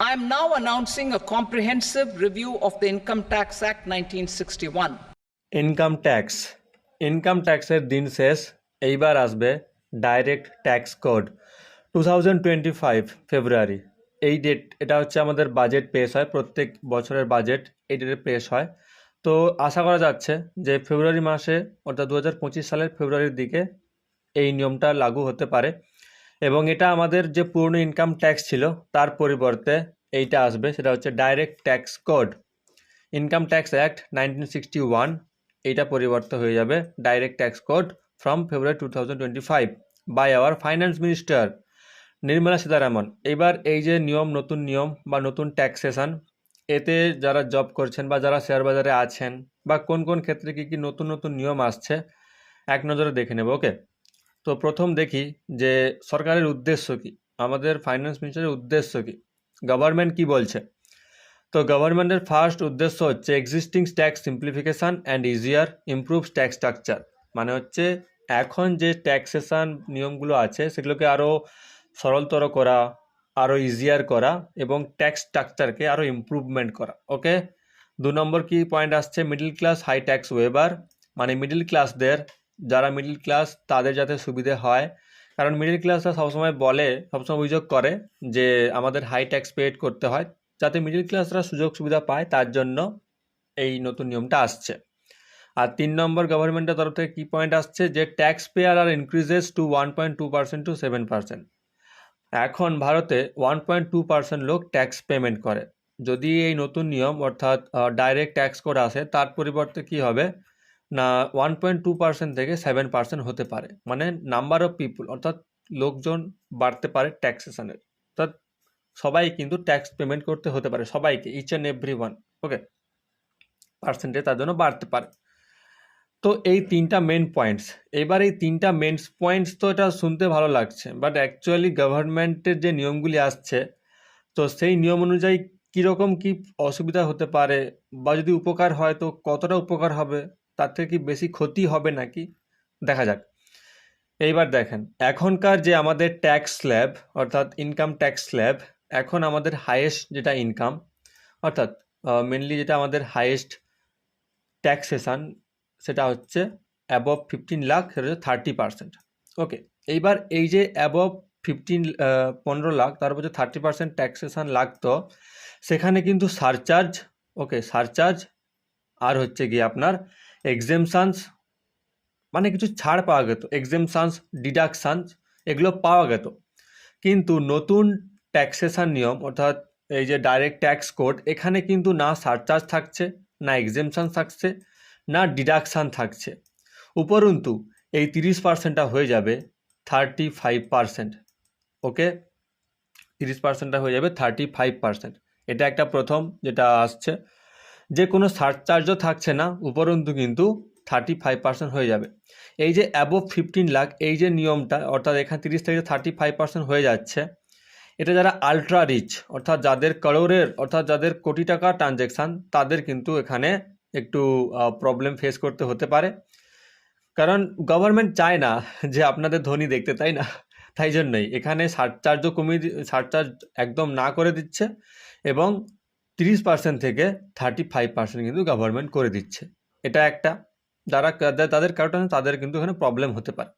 I am now announcing a comprehensive review of the Income Tax Act 1961. Income tax income ট্যাক্সের দিন শেষ, এইবার আসবে direct tax code two thousand twenty five February এই date এটা হচ্ছে আমাদের বাজেট পেশ হয়, প্রত্যেক বছরের বাজেট এই ডেটে পেশ হয়। তো আশা করা যাচ্ছে যে ফেব্রুয়ারি মাসে অর্থাৎ দু হাজার পঁচিশ সালের ফেব্রুয়ারির দিকে এই নিয়মটা লাগু হতে পারে। এবং এটা আমাদের যে পুরনো ইনকাম ট্যাক্স ছিল, তার পরিবর্তে এইটা আসবে, সেটা হচ্ছে direct tax code income tax act nineteen sixty one এইটা পরিবর্তন হয়ে যাবে direct tax code from February two thousand twenty five by our finance minister Nirmala Sitharaman. এবার এই যে নিয়ম, নতুন নিয়ম বা নতুন ট্যাক্সেশন এতে যারা জব করছেন বা যারা শেয়ার বাজারে আছেন বা কোন কোন ক্ষেত্রে কী কী নতুন নতুন নিয়ম আসছে, এক নজরে দেখে নেব ওকে তো প্রথম দেখি যে সরকারের উদ্দেশ্য কী? আমাদের ফাইন্যান্স মিনিস্টারের উদ্দেশ্য কী? গভর্নমেন্ট কি বলছে? তো গভর্নমেন্টের ফার্স্ট উদ্দেশ্য হচ্ছে existing tax simplification and easier improve tax structure মানে হচ্ছে এখন যে ট্যাক্সেশন নিয়মগুলো আছে, সেগুলোকে আরও সরলতর করা আরও ইজিয়ার করা এবং ট্যাক্স স্ট্রাকচারকে আরও ইম্প্রুভমেন্ট করা। ওকে দু নম্বর কি পয়েন্ট আসছে? Middle class high tax waiver মানে মিডল ক্লাসদের যারা মিডিল ক্লাস তাদের যাতে সুবিধে হয়। কারণ মিডিল ক্লাসরা সবসময় বলে, সবসময় অভিযোগ করে যে আমাদের হাই ট্যাক্স পেড করতে হয়। যাতে মিডল ক্লাসরা সুযোগ সুবিধা পায়, তার জন্য এই নতুন নিয়মটা আসছে। আর তিন নম্বর গভর্নমেন্টের তরফ থেকে কী পয়েন্ট আসছে? যে tax payer are increases to one point two percent to seven percent এখন ভারতে ওয়ান পয়েন্ট টু পার্সেন্ট লোক ট্যাক্স পেমেন্ট করে। যদি এই নতুন নিয়ম অর্থাৎ ডাইরেক্ট ট্যাক্স কোড আসে, তার পরিবর্তে কি হবে? না ওয়ান পয়েন্ট টু পার্সেন্ট থেকে সেভেন পার্সেন্ট হতে পারে। মানে নাম্বার অফ পিপুল অর্থাৎ লোকজন বাড়তে পারে ট্যাক্সেশনের অর্থাৎ সবাই কিন্তু ট্যাক্স পেমেন্ট করতে হতে পারে, সবাইকে each and every one okay percentage তার জন্য বাড়তে পারে। তো এই তিনটা মেন পয়েন্টস এবার এই তিনটা মেন পয়েন্টস তো এটা শুনতে ভালো লাগছে বাট অ্যাকচুয়ালি গভর্নমেন্টের যে নিয়মগুলি আসছে, তো সেই নিয়ম অনুযায়ী কীরকম কী অসুবিধা হতে পারে বা যদি উপকার হয়, তো কতটা উপকার হবে? তার থেকে কি বেশি ক্ষতি হবে নাকি? দেখা যাক। এইবার দেখেন, এখনকার যে আমাদের ট্যাক্স স্ল্যাব অর্থাৎ ইনকাম ট্যাক্স স্ল্যাব এখন আমাদের হায়েস্ট যেটা ইনকাম অর্থাৎ মেনলি যেটা আমাদের হায়েস্ট ট্যাক্সেশন সেটা হচ্ছে অ্যাবভ ফিফটিন লাখ সেটা হচ্ছে থার্টি পার্সেন্ট ওকে এইবার এই যে অ্যাবভ ফিফটিন পনেরো লাখ তার উপর যে থার্টি পার্সেন্ট ট্যাক্সেশন লাগতো, সেখানে কিন্তু সারচার্জ ওকে সারচার্জ আর হচ্ছে গিয়ে আপনার এক্সেমশানস মানে কিছু ছাড় পাওয়া যেত এক্সেমশানস ডিডাকশানস এগুলো পাওয়া যেত কিন্তু নতুন ট্যাক্সেশন নিয়ম, অর্থাৎ এই যে ডাইরেক্ট ট্যাক্স কোড এখানে কিন্তু না সারচার্জ থাকছে, না এক্সেমশান থাকছে, না ডিডাকশান থাকছে। উপরন্তু, এই তিরিশ পার্সেন্টটা হয়ে যাবে থার্টি ফাইভ পার্সেন্ট ওকে? তিরিশ পার্সেন্টটা হয়ে যাবে থার্টি ফাইভ পার্সেন্ট এটা একটা প্রথম যেটা আসছে। যে কোনো সারচার্জও থাকছে না, উপরন্তু কিন্তু থার্টি ফাইভ পার্সেন্ট হয়ে যাবে। এই যে অ্যাবভ ফিফটিন লাখ এই যে নিয়মটা, অর্থাৎ এখানে তিরিশ থেকে থার্টি ফাইভ পার্সেন্ট হয়ে যাচ্ছে, এটা যারা আলট্রা রিচ অর্থাৎ যাদের করোড়ের অর্থাৎ যাদের কোটি টাকা ট্রানজ্যাকশান তাদের কিন্তু এখানে একটু প্রবলেম ফেস করতে হতে পারে। কারণ গভর্নমেন্ট চায় না যে আপনাদের ধনী দেখতে, তাই না? তাই জন্যই এখানে সারচার্জও কমিয়ে সারচার্জ একদম না করে দিচ্ছে এবং তিরিশ পার্সেন্ট থেকে থার্টি ফাইভ পার্সেন্ট কিন্তু গভর্নমেন্ট করে দিচ্ছে। এটা একটা। যারা তাদের কারণে তাদের কিন্তু এখানে প্রবলেম হতে পারে।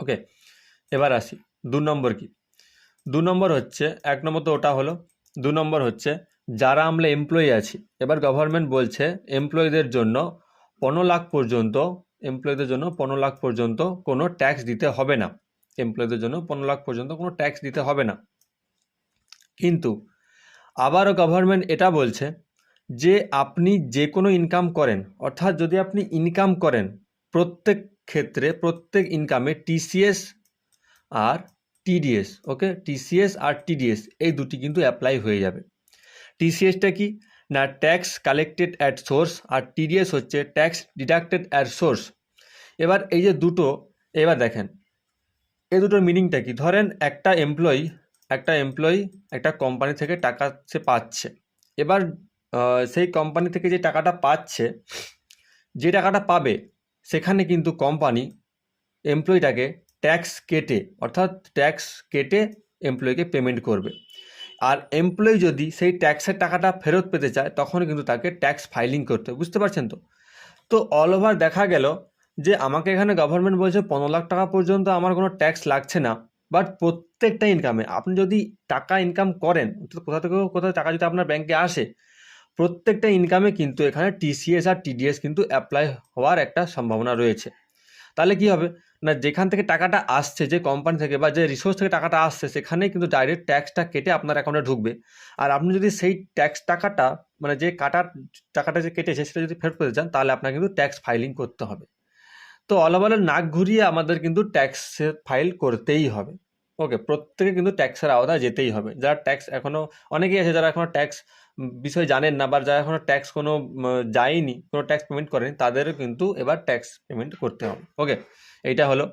ওকে এবার আসি। দু নম্বর কি? দু নম্বর হচ্ছে, এক নম্বর তো ওটা হলো। দু নম্বর হচ্ছে, যারা আমরা এমপ্লয়ি আছি, এবার গভর্নমেন্ট বলছে এমপ্লয়ীদের জন্য পনেরো লাখ পর্যন্ত এমপ্লয়ীদের জন্য পনেরো লাখ পর্যন্ত কোনো ট্যাক্স দিতে হবে না। এমপ্লয়ীদের জন্য পনেরো লাখ পর্যন্ত কোনো ট্যাক্স দিতে হবে না। কিন্তু আবারও গভর্নমেন্ট এটা বলছে যে আপনি যে কোনো ইনকাম করেন, অর্থাৎ যদি আপনি ইনকাম করেন, প্রত্যেক ক্ষেত্রে, প্রত্যেক ইনকামে টিসিএস আর টিডিএস ওকে টিসিএস আর টিডিএস এই দুটি কিন্তু অ্যাপ্লাই হয়ে যাবে। টিসিএসটা কি? না ট্যাক্স কালেক্টেড অ্যাট সোর্স আর টিডিএস হচ্ছে ট্যাক্স ডিডাক্টেড অ্যাট সোর্স এবার এই যে দুটো, এবার দেখেন, এই দুটোর মিনিংটা কি? ধরেন একটা এমপ্লয়ি একটা এমপ্লয়ি একটা কোম্পানি থেকে টাকা সে পাচ্ছে। এবার সেই কোম্পানি থেকে যে টাকাটা পাচ্ছে, যে টাকাটা পাবে, সেখানে কিন্তু কোম্পানি এমপ্লয়িটাকে ট্যাক্স কেটে, অর্থাৎ ট্যাক্স কেটে এমপ্লয়িকে পেমেন্ট করবে। আর এমপ্লয়ি যদি সেই ট্যাক্সের টাকাটা ফেরত পেতে চায় তখন কিন্তু তাকে ট্যাক্স ফাইলিং করতে হবে। বুঝতে পারছেন তো? তো অল ওভার দেখা গেল যে, আমাকে এখানে গভর্নমেন্ট বলছে, পনেরো লাখ টাকা পর্যন্ত আমার কোনো ট্যাক্স লাগছে না। বাট প্রত্যেকটা ইনকামে আপনি যদি টাকা ইনকাম করেন কোথা থেকে কোথাও টাকা যদি আপনার ব্যাংকে আসে, প্রত্যেকটা ইনকামে কিন্তু এখানে টিসিএস আর টিডিএস কিন্তু অ্যাপ্লাই হওয়ার একটা সম্ভাবনা রয়েছে। তাহলে কি হবে? না, যেখান থেকে টাকাটা আসছে, যে কোম্পানি থেকে বা যে রিসোর্স থেকে টাকাটা আসছে সেখানে কিন্তু ডাইরেক্ট ট্যাক্সটা কেটে আপনার অ্যাকাউন্টে ঢুকবে। আর আপনি যদি সেই ট্যাক্স টাকাটা মানে যে কাটার, টাকাটা যে কেটেছে, সেটা যদি ফেরত পেতে চান, তাহলে আপনাকে কিন্তু ট্যাক্স ফাইলিং করতে হবে। তো অলওভার নাক ঘুরিয়ে আমাদের কিন্তু ট্যাক্স ফাইল করতেই হবে। ওকে প্রত্যেকে কিন্তু ট্যাক্সের আওতায় যেতেই হবে। যারা ট্যাক্স এখনও অনেকেই আছে যারা এখনও ট্যাক্স বিষয়ে জানেন না, বা যারা এখনও ট্যাক্স কোনো যায়নি, কোনো ট্যাক্স পেমেন্ট করেনি, তাদেরও কিন্তু এবার ট্যাক্স পেমেন্ট করতে হবে। ওকে এইটা হলো।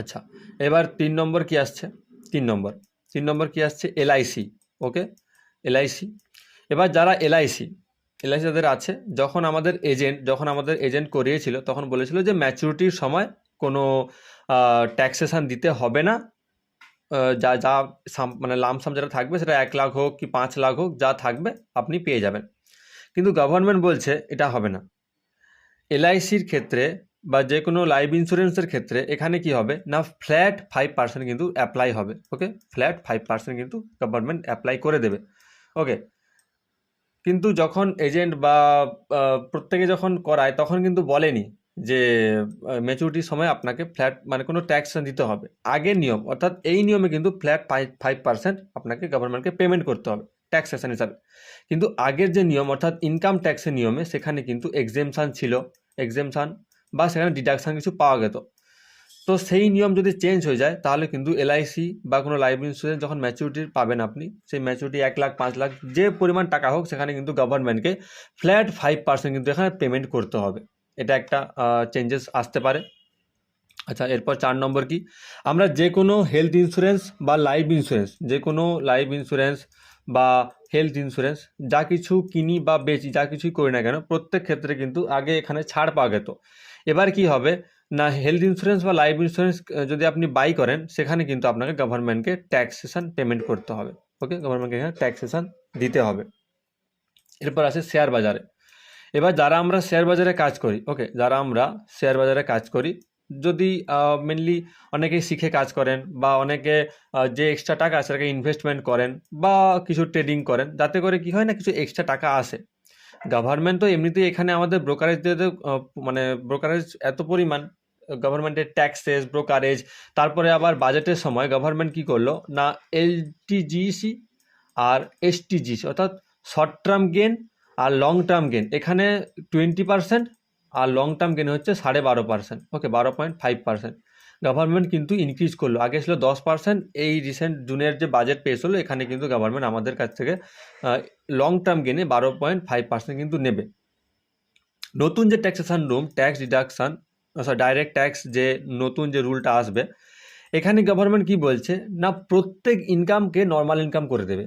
আচ্ছা এবার তিন নম্বর কি আসছে? তিন নম্বর। তিন নম্বর কি আসছে? এলআইসি ওকে এলআইসি এবার যারা এলআইসি এলআইসি আছে। যখন আমাদের এজেন্ট যখন আমাদের এজেন্ট করিয়েছিল, তখন বলেছিল যে ম্যাচুরিটির সময় কোনো ট্যাক্সেশন দিতে হবে না। যা যা মানে লামসাম যেটা থাকবে সেটা এক লাখ হোক কি পাঁচ লাখ হোক, যা থাকবে আপনি পেয়ে যাবেন। কিন্তু গভর্নমেন্ট বলছে এটা হবে না। এলআইসির ক্ষেত্রে বা যে কোনো লাইফ ইন্স্যুরেন্সের ক্ষেত্রে এখানে কি হবে? না ফ্ল্যাট ফাইভ পার্সেন্ট কিন্তু অ্যাপ্লাই হবে ওকে ফ্ল্যাট ফাইভ পার্সেন্ট কিন্তু গভর্নমেন্ট অ্যাপ্লাই করে দেবে ওকে কিন্তু যখন এজেন্ট বা প্রত্যেকে যখন করায়, তখন কিন্তু বলেনি যে ম্যাচুরিটির সময় আপনাকে ফ্ল্যাট মানে কোনো ট্যাক্স দিতে হবে। আগের নিয়ম, অর্থাৎ এই নিয়মে কিন্তু ফ্ল্যাট ফাইভ পার্সেন্ট আপনাকে গভর্নমেন্টকে পেমেন্ট করতে হবে ট্যাক্সেশন হিসাবে। কিন্তু আগের যে নিয়ম, অর্থাৎ ইনকাম ট্যাক্সের নিয়মে, সেখানে কিন্তু এক্সেমশান ছিল এক্সেমশান বা সেখানে ডিডাকশান কিছু পাওয়া যেত তো সেই নিয়ম যদি চেঞ্জ হয়ে যায়, তাহলে কিন্তু এলআইসি বা কোনো লাইফ ইন্স্যুরেন্স যখন ম্যাচুরিটি পাবেন আপনি, সেই ম্যাচুরিটি এক লাখ, পাঁচ লাখ, যে পরিমাণ টাকা হোক, সেখানে কিন্তু গভর্নমেন্টকে ফ্ল্যাট ফাইভ পার্সেন্ট কিন্তু এখানে পেমেন্ট করতে হবে। এটা একটা চেঞ্জেস আসতে পারে। আচ্ছা এরপর চার নম্বর কি? আমরা যে কোনো হেলথ ইন্স্যুরেন্স বা লাইফ ইন্স্যুরেন্স যে কোনো লাইফ ইন্স্যুরেন্স বা হেলথ ইন্স্যুরেন্স যা কিছু কিনি বা বেচি, যা কিছুই করি না কেন, প্রত্যেক ক্ষেত্রে কিন্তু আগে এখানে ছাড় পাওয়া যেত এবার কি হবে? না হেলথ ইন্স্যুরেন্স বা লাইফ ইন্স্যুরেন্স যদি আপনি বাই করেন, সেখানে কিন্তু আপনাকে গভর্নমেন্টকে ট্যাক্সেশন পেমেন্ট করতে হবে। ওকে গভর্নমেন্টকে এখানে ট্যাক্সেশন দিতে হবে। এরপর আসে শেয়ার বাজারে। এবার যারা আমরা শেয়ার বাজারে কাজ করি ওকে যারা আমরা শেয়ার বাজারে কাজ করি, যদি মেনলি অনেকেই শিখে কাজ করেন বা অনেকে যে এক্সট্রা টাকা আছে সেটাকে ইনভেস্টমেন্ট করেন বা কিছু ট্রেডিং করেন, যাতে করে কি হয় না, কিছু এক্সট্রা টাকা আসে। গভর্নমেন্ট তো এমনিতেই এখানে আমাদের ব্রোকারেজ মানে ব্রোকারেজ এত পরিমাণ গভর্নমেন্টের ট্যাক্সেস ব্রোকারেজ তারপরে আবার বাজেটের সময় গভর্নমেন্ট কি করল? না এলটিজিসি আর এসটিজিসি অর্থাৎ শর্ট টার্ম গেন আর লং টার্ম গেন এখানে টোয়েন্টি পার্সেন্ট আর লং টার্ম গেন হচ্ছে সাড়ে বারো পার্সেন্ট ওকে বারো পয়েন্ট ফাইভ পার্সেন্ট গভর্নমেন্ট কিন্তু ইনক্রিজ করল। আগে ছিল দশ পার্সেন্ট এই রিসেন্ট জুনের যে বাজেট পেশ হলো, এখানে কিন্তু গভর্নমেন্ট আমাদের কাছ থেকে লং টার্ম গেনে বারো পয়েন্ট ফাইভ পার্সেন্ট কিন্তু নেবে। নতুন যে taxation room tax deduction sorry direct tax যে নতুন যে রুলটা আসবে, এখানে গভর্নমেন্ট কি বলছে? না, প্রত্যেক ইনকামকে নর্মাল ইনকাম করে দেবে।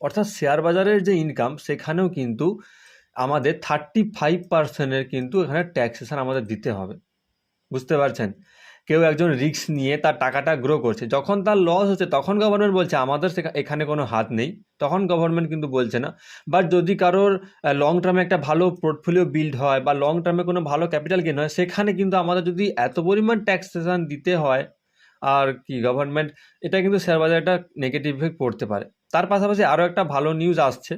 অর্থাৎ শেয়ার বাজারের যে ইনকাম সেখানেও কিন্তু আমাদের থার্টি ফাইভ পার্সেন্টের কিন্তু এখানে ট্যাক্সেশন আমাদের দিতে হবে। বুঝতে পারছেন? কেউ একজন রিস্ক নিয়ে তার টাকাটা গ্রো করছে। যখন তার লস হচ্ছে, তখন গভর্নমেন্ট বলছে, আমাদের এখানে কোনো হাত নেই। তখন গভর্নমেন্ট কিন্তু বলছে না। বাট যদি কারোর লং টার্মে একটা ভালো পোর্টফোলিও বিল্ড হয় বা লং টার্মে কোনো ভালো ক্যাপিটাল গেন হয়, সেখানে কিন্তু আমাদের যদি এত পরিমাণ ট্যাক্সেশন দিতে হয়, আর কি গভর্নমেন্ট এটা কিন্তু শেয়ার বাজারে একটা নেগেটিভ ইফেক্ট পড়তে পারে। তার পাশাপাশি আরও একটা ভালো নিউজ আসছে,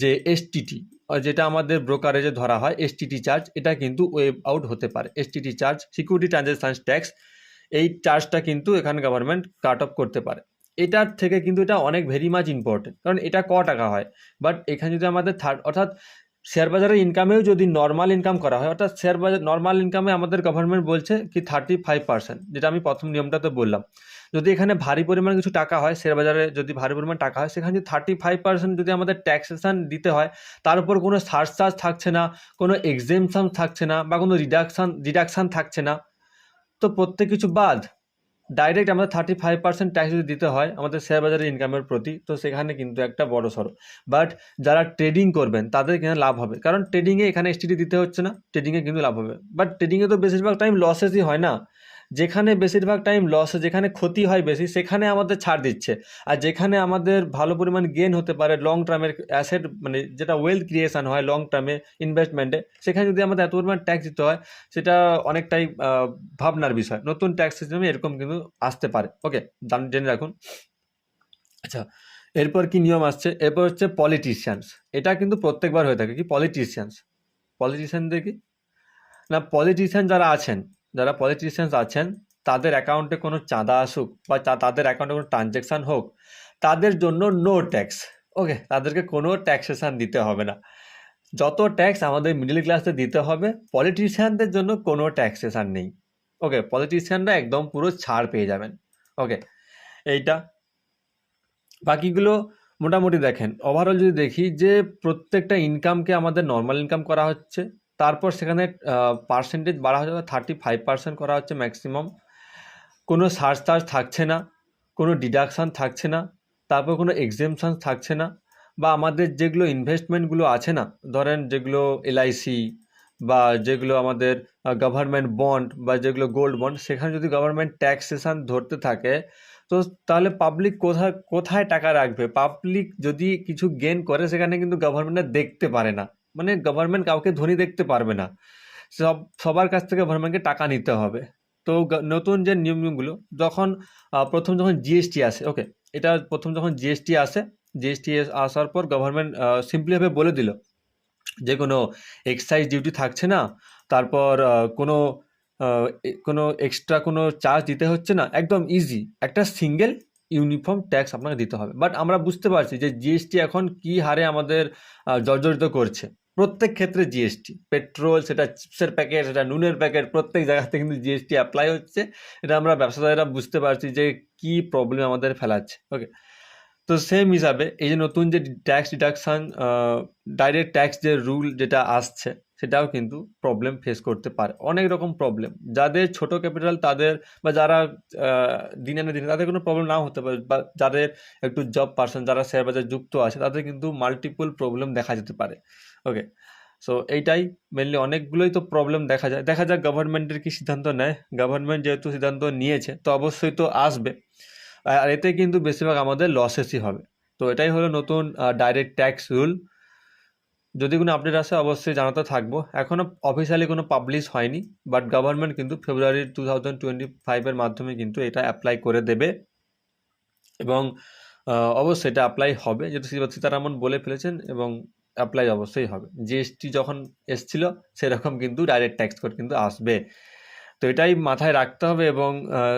যে এসটিটি যেটা আমাদের ব্রোকারেজে ধরা হয় এসটিটি চার্জ এটা কিন্তু ওয়েব আউট হতে পারে। STT charge security transaction tax এই চার্জটা কিন্তু এখানে গভর্নমেন্ট কাট অফ করতে পারে। এটার থেকে কিন্তু এটা অনেক ভেরি মাচ ইম্পর্টেন্ট কারণ এটা ক টাকা হয়? বাট এখানে যদি আমাদের থার্ড অর্থাৎ শেয়ার বাজারের ইনকামেও যদি নর্মাল ইনকাম করা হয়, অর্থাৎ শেয়ার বাজার নর্মাল ইনকামে আমাদের গভর্নমেন্ট বলছে কি থার্টি ফাইভ পার্সেন্ট যেটা আমি প্রথম নিয়মটাতে বললাম। যদি এখানে ভারী পরিমাণ কিছু টাকা হয় শেয়ার বাজারে যদি ভারী পরিমাণ টাকা হয়, সেখানে যদি থার্টি ফাইভ পার্সেন্ট যদি আমাদের ট্যাক্সেশন দিতে হয়, তার উপর কোনো সার্চ চার্জ থাকছে না, কোনো এক্সেমশন থাকছে না বা কোনো রিডাকশান ডিডাকশান থাকছে না। তো প্রত্যেক কিছু বাদ ডাইরেক্ট আমাদের থার্টি ফাইভ পার্সেন্ট ট্যাক্স যদি দিতে হয়, আমাদের শেয়ার বাজারের ইনকামের প্রতি, তো সেখানে কিন্তু একটা বড় সড়ো। বাট যারা ট্রেডিং করবেন, তাদের কিন্তু লাভ হবে? কারণ ট্রেডিংয়ে এখানে এসটিডি দিতে হচ্ছে না ট্রেডিংয়ে কিন্তু লাভ হবে। বাট ট্রেডিংয়ে তো বেশিরভাগ টাইম লসেসই হয় না। যেখানে বেশিরভাগ টাইম লস যেখানে ক্ষতি হয় বেশি, সেখানে আমাদের ছাড় দিচ্ছে। আর যেখানে আমাদের ভালো পরিমাণ গেন হতে পারে লং টার্মের অ্যাসেট মানে যেটা ওয়েলথ ক্রিয়েশন হয় লং টার্মে ইনভেস্টমেন্টে সেখানে যদি আমাদের এত পরিমাণ ট্যাক্স দিতে হয়, সেটা অনেকটাই ভাবনার বিষয়। নতুন ট্যাক্স সিস্টেমে এরকম কিন্তু আসতে পারে। ওকে দাম জেনে রাখুন। আচ্ছা এরপর কি নিয়ম আসছে? এরপর হচ্ছে পলিটিশিয়ানস এটা কিন্তু প্রত্যেকবার হয়ে থাকে। কি? পলিটিশিয়ানস পলিটিশিয়ানদের কি? না পলিটিশিয়ান যারা আছেন যারা পলিটিশিয়ানস আছেন, তাদের অ্যাকাউন্টে কোনো চাঁদা আসুক বা তাদের অ্যাকাউন্টে কোনো ট্রানজ্যাকশান হোক, তাদের জন্য নো ট্যাক্স ওকে তাদেরকে কোনো ট্যাক্সেশান দিতে হবে না। যত ট্যাক্স আমাদের মিডল ক্লাসে দিতে হবে পলিটিশিয়ানদের জন্য কোনো ট্যাক্সেশান নেই ওকে পলিটিশিয়ানরা একদম পুরো ছাড় পেয়ে যাবেন ওকে এইটা। বাকিগুলো মোটামুটি দেখেন ওভারঅল যদি দেখি যে প্রত্যেকটা ইনকামকে আমাদের নর্মাল ইনকাম করা হচ্ছে তারপর সেখানে পার্সেন্টেজ বাড়া হচ্ছে থার্টি ফাইভ পার্সেন্ট করা হচ্ছে ম্যাক্সিমাম কোনো সার্চ টার্চ থাকছে না, কোনো ডিডাকশান থাকছে না, তারপর কোনো এক্সেমশন থাকছে না বা আমাদের যেগুলো ইনভেস্টমেন্টগুলো আছে না, ধরেন যেগুলো এলআইসি বা যেগুলো আমাদের গভর্নমেন্ট বন্ড বা যেগুলো গোল্ড বন্ড সেখানে যদি গভর্নমেন্ট ট্যাক্সেশন ধরতে থাকে, তো তাহলে পাবলিক কোথায় কোথায় টাকা রাখবে? পাবলিক যদি কিছু গেন করে, সেখানে কিন্তু গভর্নমেন্ট দেখতে পারে না। মানে গভর্নমেন্ট কাউকে ধনী দেখতে পারবে না। সব, সবার কাছ থেকে গভর্নমেন্টকে টাকা নিতে হবে। তো নতুন যে নিয়মগুলো যখন প্রথম যখন জিএসটি আসে ওকে এটা প্রথম যখন জিএসটি আসে জিএসটি আসার পর গভর্নমেন্ট সিম্পলিভাবে বলে দিল যে কোনো এক্সাইজ ডিউটি থাকছে না, তারপর কোনো কোনো এক্সট্রা কোনো চার্জ দিতে হচ্ছে না, একদম ইজি একটা সিঙ্গেল ইউনিফর্ম ট্যাক্স আপনাকে দিতে হবে। বাট আমরা বুঝতে পারছি যে জিএসটি এখন কি হারে আমাদের জর্জরিত করছে। প্রত্যেক ক্ষেত্রে জিএসটি পেট্রোল সেটা চিপসের প্যাকেট সেটা নুনের প্যাকেট প্রত্যেক জায়গাতে কিন্তু জিএসটি অ্যাপ্লাই হচ্ছে। এটা আমরা ব্যবসাদারেরা বুঝতে পারছি যে কি প্রবলেম আমাদের ফেলাচ্ছে ওকে তো সেম হিসাবে এই যে নতুন যে ট্যাক্স ডিডাকশান ডাইরেক্ট ট্যাক্স যে রুল যেটা আসছে, সেটাও কিন্তু প্রবলেম ফেস করতে পারে। অনেক রকম প্রবলেম যাদের ছোট ক্যাপিটাল তাদের বা যারা দিনে না দিনে তাদের কোনো প্রবলেম নাও হতে পারে, বা যাদের একটু জব পার্সন যারা শেয়ার বাজারে যুক্ত আছে, তাদের কিন্তু মাল্টিপল প্রবলেম দেখা যেতে পারে। ওকে সো এইটাই মেনলি অনেকগুলোই তো প্রবলেম দেখা যায়। দেখা যাক গভর্নমেন্টের কি সিদ্ধান্ত নেয়। গভর্নমেন্ট যেহেতু সিদ্ধান্ত নিয়েছে, তো অবশ্যই তো আসবে। আর এতে কিন্তু বেশিরভাগ আমাদের লসেসই হবে। তো এটাই হলো নতুন ডাইরেক্ট ট্যাক্স রুল যদি কোনো আপডেট আসে, অবশ্যই জানাতে থাকব। এখনও অফিসিয়ালি কোনো পাবলিশ হয়নি বাট গভর্নমেন্ট কিন্তু ফেব্রুয়ারি টু থাউজেন্ড টোয়েন্টি ফাইভের মাধ্যমে কিন্তু এটা অ্যাপ্লাই করে দেবে। এবং অবশ্যই এটা অ্যাপ্লাই হবে। যেহেতু শ্রীপদ সীতারামন বলে ফেলেছেন, এবং অ্যাপ্লাই অবশ্যই হবে। জিএসটি যখন এসছিল, সেরকম কিন্তু ডাইরেক্ট ট্যাক্স কোড কিন্তু আসবে। তো এটাই মাথায় রাখতে হবে এবং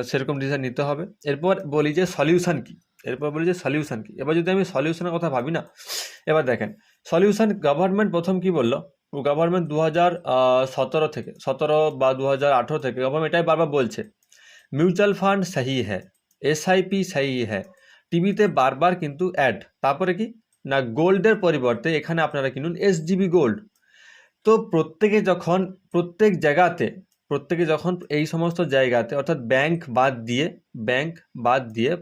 সেরকম ডিসিশন নিতে হবে। এরপর বলি যে সলিউশন কী? এরপর বলি যে সলিউশন কী? এবার যদি আমি সলিউশনের কথা ভাবি না, এবার দেখেন সলিউশন গভর্নমেন্ট প্রথম কি বলল? গভর্নমেন্ট দু হাজার সতেরো থেকে, সতেরো বা দু হাজার আঠেরো থেকে গভর্নমেন্ট এটাই বারবার বলছে মিউচুয়াল ফান্ড সহি হ্যাঁ এসআইপি সহি হ্যাঁ টিভিতে বারবার কিন্তু অ্যাড তারপরে কি? না গোল্ডের পরিবর্তে এখানে আপনারা কিনুন এসজিবি গোল্ড। তো প্রত্যেকে যখন প্রত্যেক জায়গাতে, প্রত্যেকে যখন এই সমস্ত জায়গাতে অর্থাৎ ব্যাংক বাদ দিয়ে, ব্যাংক বাদ দিয়ে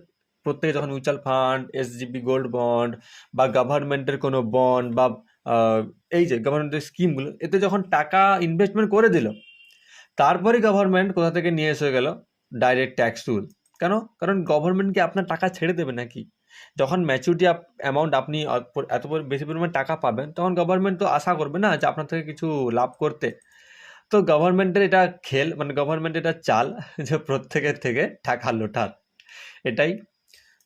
প্রত্যেকে যখন mutual fund, SGB gold bond বা গভর্নমেন্টের কোনো বন্ড বা এই যে গভর্নমেন্টের স্কিমগুলো, এতে যখন টাকা ইনভেস্টমেন্ট করে দিল, তারপরে গভর্নমেন্ট কোথা থেকে নিয়ে এসে গেল? ডাইরেক্ট ট্যাক্স রুল কেন? কারণ গভর্নমেন্ট কি আপনার টাকা ছেড়ে দেবে নাকি? যখন ম্যাচুরিটি অ্যামাউন্ট আপনি এত বেশি পরিমাণ টাকা পাবেন, তখন গভর্নমেন্ট তো আশা করবে না যে আপনার থেকে কিছু লাভ করতে। তো গভর্নমেন্টের এটা খেল মানে গভর্নমেন্ট এটা চাল যে প্রত্যেকের থেকে টাকা লোটার এটাই।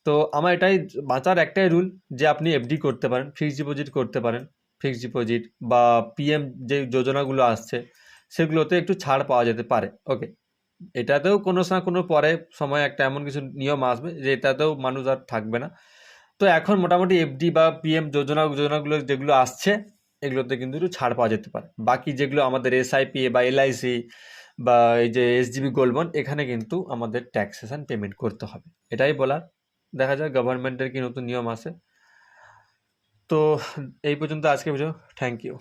তো আমার এটাই বাঁচার একটাই রুল যে আপনি এফডি করতে পারেন ফিক্সড ডিপোজিট করতে পারেন ফিক্সড ডিপোজিট বা পিএম যে যোজনাগুলো আসছে, সেগুলোতে একটু ছাড় পাওয়া যেতে পারে। ওকে এটাতেও কোনো না কোনো পরে সময় একটা এমন কিছু নিয়ম আসবে যে এটাতেও মানুষ আর থাকবে না। তো এখন মোটামুটি এফডি বা পিএম যোজনা যোজনাগুলো যেগুলো আসছে, এগুলোতে কিন্তু একটু ছাড় পাওয়া যেতে পারে। বাকি যেগুলো আমাদের এসআইপি বা এলআইসি বা এই যে এসজিবি গোল্ড এখানে কিন্তু আমাদের ট্যাক্সেশন পেমেন্ট করতে হবে। এটাই বলার। দেখা যায় গভর্নমেন্টের কি নতুন নিয়ম আসে তো এই পর্যন্ত আজকে ভিডিও। Thank you